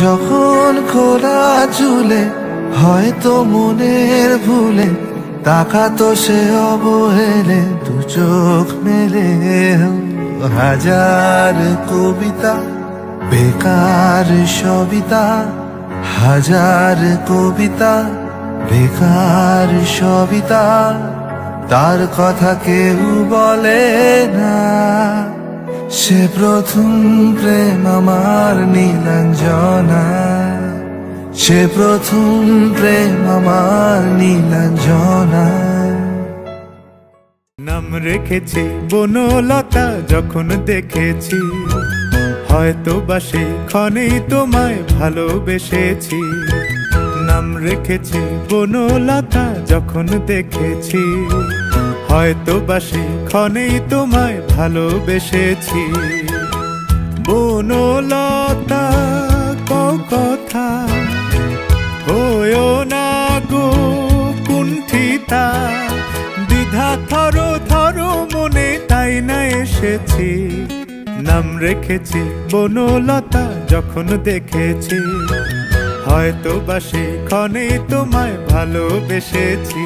যখন খোলা চুলে, হয়তো মনের ভুলে, তাকাতো সে অবহেলে, দু চোখ মেলে। হাজার কবিতা, বেকার সবিতা, হাজার কবিতা, বেকার সবিতা, তার কথা কেউ বলে না। সে প্রথম প্রেম আমার নীলাঞ্জনা সে প্রথম প্রেম আমার নীলাঞ্জনা। নাম রেখেছি বনলতা, যখন দেখেছি হয়তো বা ক্ষণেই তোমায় ভালোবেসেছি। নাম রেখেছি বনলতা, যখন দেখেছি হয়তো বা ক্ষণেই তোমায় ভালোবেসেছি। বনলতা হয়েও না গো কুণ্ঠিতা দ্বিধা থর থর মনে তাই না এসেছি নাম রেখেছি বনলতা যখন দেখেছি হয়তো বা ক্ষণে তোমায় ভালোবেসেছি